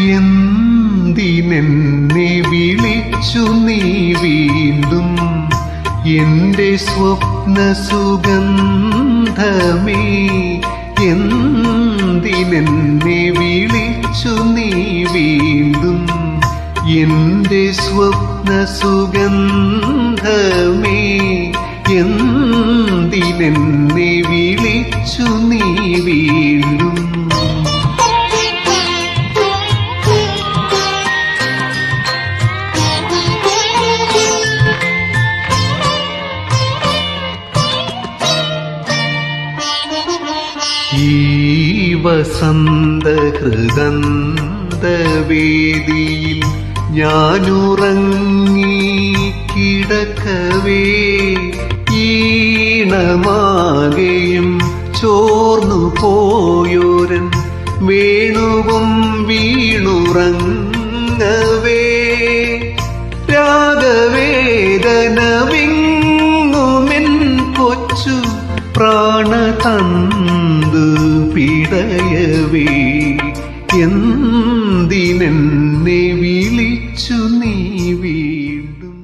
എന്തിനെന്നെ വിളിച്ചു നീ വീണ്ടും? എന്റെ സ്വപ്ന സുഗന്ധമേ എന്തിനെന്നെ വിളിച്ചു നീ വീണ്ടും? എന്റെ സ്വപ്ന സുഗന്ധമേ എന്തിനെന്നെ വിളിച്ചു നീ വീണ്ടും? ഈ വസന്ത ഹൃദന്തവേദിയിൽ ഞാനുറങ്ങി കിടക്കവേ ഈണമാകെയും ചോർന്നു പോയോരൻ വേണുവും വീണുറങ്ങവേ. രാഗവേദനവിങ്ങുമെൻ കൊച്ചു പ്രാണതന്തു ഹൃദയവേ എന്തിനെന്നെ വിളിച്ചു നീ വീണ്ടും?